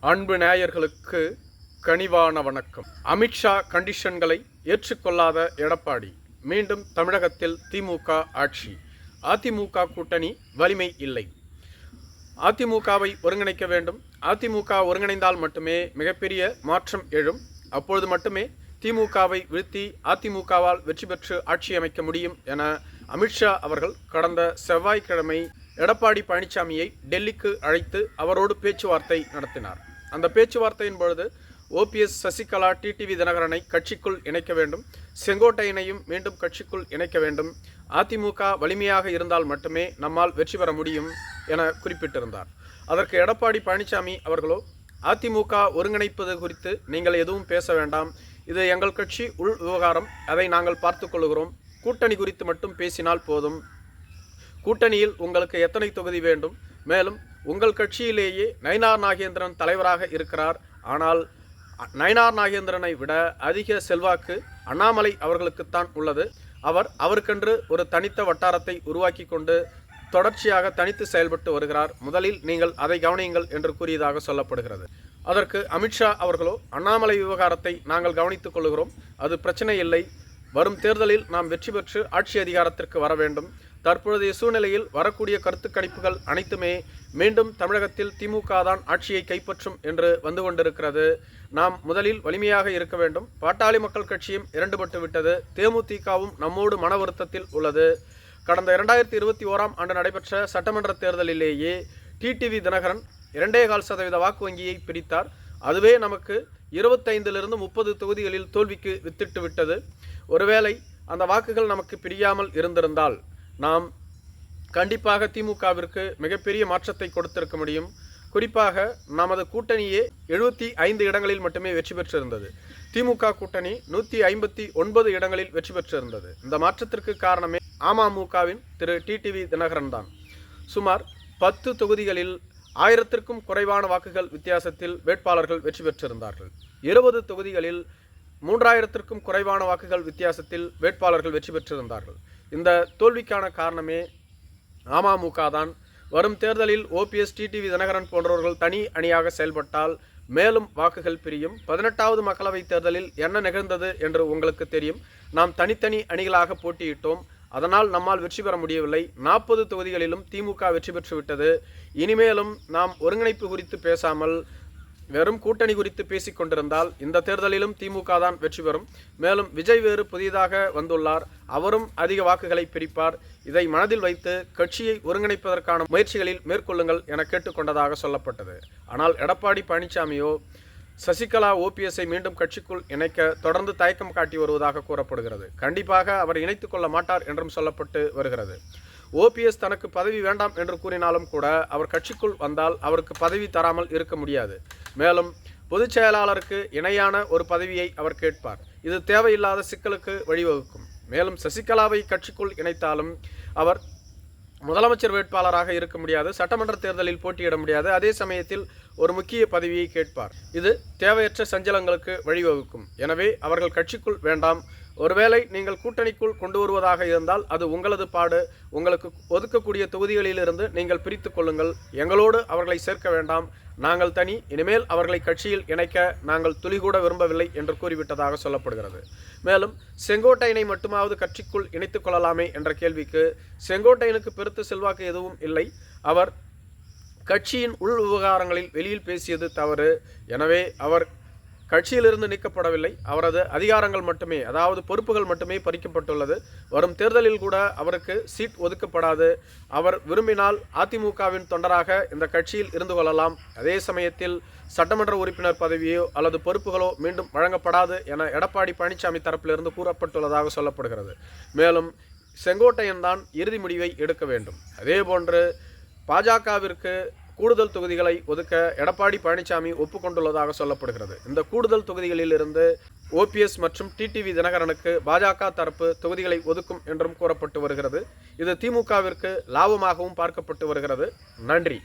அன்பு நேயர்களுக்கு கனிவான வணக்கம். அமித்ஷா கண்டிஷன்களை ஏற்றுக்கொள்ளாத எடப்பாடி மீண்டும் தமிழகத்தில் திமுக ஆட்சி. அதிமுக கூட்டணி வலிமை இல்லை. அதிமுகவை ஒருங்கிணைக்க வேண்டும். அதிமுக ஒருங்கிணைந்தால் மட்டுமே மிகப்பெரிய மாற்றம் எழும். அப்பொழுது மட்டுமே திமுகவை வீழ்த்தி அதிமுகவால் வெற்றி பெற்று ஆட்சி அமைக்க முடியும் என அமித்ஷா அவர்கள் கடந்த செவ்வாய்க்கிழமை எடப்பாடி பழனிசாமியை டெல்லிக்கு அழைத்து அவரோடு பேச்சுவார்த்தை நடத்தினார். அந்த பேச்சுவார்த்தையின் பொழுது ஓபிஎஸ் சசிகலா டிடிவி தினகரனை கட்சிக்குள் இணைக்க வேண்டும். செங்கோட்டையனையும் மீண்டும் கட்சிக்குள் இணைக்க வேண்டும். அதிமுக வலிமையாக இருந்தால் மட்டுமே நம்மால் வெற்றி பெற முடியும் என குறிப்பிட்டிருந்தார். அதற்கு எடப்பாடி பழனிசாமி அவர்களோ அதிமுக ஒருங்கிணைப்பது குறித்து நீங்கள் எதுவும் பேச வேண்டாம். இது எங்கள் கட்சி உள் விவகாரம். அதை நாங்கள் பார்த்துக்கொள்கிறோம் கூட்டணி குறித்து மட்டும் பேசினால் போதும். கூட்டணியில் உங்களுக்கு எத்தனை தொகுதி வேண்டும்? மேலும் உங்கள் கட்சியிலேயே நயினார் நாகேந்திரன் தலைவராக இருக்கிறார். ஆனால் நயினார் நாகேந்திரனை விட அதிக செல்வாக்கு அண்ணாமலை அவர்களுக்குத்தான் உள்ளது. அவர் அவருக்கென்று ஒரு தனித்த வட்டாரத்தை உருவாக்கி கொண்டு தொடர்ச்சியாக தனித்து செயல்பட்டு வருகிறார். முதலில் நீங்கள் அதை கவனியுங்கள் என்று கூறியதாக சொல்லப்படுகிறது. அதற்கு அமித்ஷா அவர்களோ அண்ணாமலை விவகாரத்தை நாங்கள் கவனித்துக் கொள்கிறோம். அது பிரச்சனை இல்லை. வரும் தேர்தலில் நாம் வெற்றி பெற்று ஆட்சி அதிகாரத்திற்கு வர வேண்டும். தற்பொழுதைய சூழ்நிலையில் வரக்கூடிய கருத்து கணிப்புகள் அனைத்துமே மீண்டும் தமிழகத்தில் திமுக தான் ஆட்சியை கைப்பற்றும் என்று வந்து கொண்டிருக்கிறது. நாம் முதலில் வலிமையாக இருக்க வேண்டும். பாட்டாளி மக்கள் கட்சியும் இரண்டுபட்டு விட்டது. தேமுதிகவும் நம்மோடு மன வருத்தத்தில் உள்ளது. கடந்த இரண்டாயிரத்தி இருபத்தி ஓராம் ஆண்டு நடைபெற்ற சட்டமன்ற தேர்தலிலேயே டிடிவி தினகரன் இரண்டே கால் சதவீத வாக்கு வங்கியை பிடித்தார். அதுவே நமக்கு இருபத்தைந்திலிருந்து முப்பது தொகுதிகளில் தோல்விக்கு வித்திட்டு விட்டது. ஒருவேளை அந்த வாக்குகள் நமக்கு பிரியாமல் இருந்திருந்தால் நாம் கண்டிப்பாக திமுகவிற்கு மிகப்பெரிய மாற்றத்தை கொடுத்திருக்க முடியும். குறிப்பாக நமது கூட்டணியே எழுபத்தி ஐந்து இடங்களில் மட்டுமே வெற்றி பெற்றிருந்தது. திமுக கூட்டணி நூற்றி ஐம்பத்தி ஒன்பது இடங்களில் வெற்றி பெற்றிருந்தது. இந்த மாற்றத்திற்கு காரணமே அமமுகவின் திரு டிடிவி தினகரன் தான். சுமார் பத்து தொகுதிகளில் ஆயிரத்திற்கும் குறைவான வாக்குகள் வித்தியாசத்தில் வேட்பாளர்கள் வெற்றி பெற்றிருந்தார்கள். இருபது தொகுதிகளில் மூன்றாயிரத்திற்கும் குறைவான வாக்குகள் வித்தியாசத்தில் வேட்பாளர்கள் வெற்றி பெற்றிருந்தார்கள். இந்த தோல்விக்கான காரணமே அமமுக தான். வரும் தேர்தலில் ஓபிஎஸ் டிடிவி தினகரன் போன்றவர்கள் தனி அணியாக செயல்பட்டால் மேலும் வாக்குகள் பிரியும். பதினெட்டாவது மக்களவைத் தேர்தலில் என்ன நிகழ்ந்தது என்று உங்களுக்கு தெரியும். நாம் தனித்தனி அணிகளாக போட்டியிட்டோம். அதனால் நம்மால் வெற்றி பெற முடியவில்லை. நாற்பது தொகுதிகளிலும் திமுக வெற்றி பெற்றுவிட்டது. இனிமேலும் நாம் ஒருங்கிணைப்பு குறித்து பேசாமல் வெறும் கூட்டணி குறித்து பேசிக் கொண்டிருந்தால் இந்த தேர்தலிலும் திமுக தான் வெற்றி பெறும். மேலும் விஜய் வேறு புதிதாக வந்துள்ளார். அவரும் அதிக வாக்குகளை பிரிப்பார். இதை மனதில் வைத்து கட்சியை ஒருங்கிணைப்பதற்கான முயற்சிகளில் மேற்கொள்ளுங்கள் என கேட்டுக்கொண்டதாக சொல்லப்பட்டது. ஆனால் எடப்பாடி பழனிசாமியோ சசிகலா ஓபிஎஸ்ஐ மீண்டும் கட்சிக்குள் இணைக்க தொடர்ந்து தயக்கம் காட்டி வருவதாக கூறப்படுகிறது. கண்டிப்பாக அவர் இணைத்துக் கொள்ள மாட்டார் என்றும் சொல்லப்பட்டு வருகிறது. ஓபிஎஸ் தனக்கு பதவி வேண்டாம் என்று கூறினாலும் கூட அவர் கட்சிக்குள் வந்தால் அவருக்கு பதவி தராமல் இருக்க முடியாது. மேலும் பொதுச் செயலாளருக்கு இணையான ஒரு பதவியை அவர் கேட்பார். இது தேவையில்லாத சிக்கலுக்கு வழிவகுக்கும். மேலும் சசிகலாவை கட்சிக்குள் இணைத்தாலும் அவர் முதலமைச்சர் வேட்பாளராக இருக்க முடியாது சட்டமன்ற தேர்தலில் போட்டியிட முடியாது. அதே சமயத்தில் ஒரு முக்கிய பதவியை கேட்பார். இது தேவையற்ற சஞ்சலங்களுக்கு வழிவகுக்கும். எனவே அவர்கள் கட்சிக்குள் வேண்டாம் ஒருவேளை நீங்கள் கூட்டணிக்குள் கொண்டு வருவதாக இருந்தால் அது உங்களது பாடு. உங்களுக்கு ஒதுக்கக்கூடிய தொகுதிகளிலிருந்து நீங்கள் பிரித்து கொள்ளுங்கள். எங்களோடு அவர்களை சேர்க்க வேண்டாம். நாங்கள் தனி இனிமேல் அவர்களை கட்சியில் இணைக்க நாங்கள் துளிகூட விரும்பவில்லை என்று கூறிவிட்டதாக சொல்லப்படுகிறது. மேலும் செங்கோட்டையனை மட்டுமாவது கட்சிக்குள் இணைத்துக் கொள்ளலாமே என்ற கேள்விக்கு செங்கோட்டையனுக்கு பெருத்த செல்வாக்கு எதுவும் இல்லை. அவர் கட்சியின் உள் விவகாரங்களில் வெளியில் பேசியது தவறு. எனவே அவர் கட்சியிலிருந்து நீக்கப்படவில்லை. அவரது அதிகாரங்கள் மட்டுமே அதாவது பொறுப்புகள் மட்டுமே பறிக்கப்பட்டுள்ளது. வரும் தேர்தலில் கூட அவருக்கு சீட் ஒதுக்கப்படாது. அவர் விரும்பினால் அதிமுகவின் தொண்டராக இந்த கட்சியில் இருந்து கொள்ளலாம். அதே சமயத்தில் சட்டமன்ற உறுப்பினர் பதவியோ அல்லது பொறுப்புகளோ மீண்டும் வழங்கப்படாது என எடப்பாடி பழனிசாமி தரப்பிலிருந்து கூறப்பட்டுள்ளதாக சொல்லப்படுகிறது. மேலும் செங்கோட்டையன் தான் இறுதி முடிவை எடுக்க வேண்டும். அதேபோன்று பாஜகவிற்கு கூடுதல் தொகுதிகளை ஒதுக்க எடப்பாடி பழனிசாமி ஒப்புக்கொண்டுள்ளதாக சொல்லப்படுகிறது. இந்த கூடுதல் தொகுதிகளில் இருந்து ஓபிஎஸ் மற்றும் டிடிவி தினகரனுக்கு பாஜக தரப்பு தொகுதிகளை ஒதுக்கும் என்றும் கூறப்பட்டு வருகிறது. இது திமுகவிற்கு லாபமாகவும் பார்க்கப்பட்டு வருகிறது. நன்றி.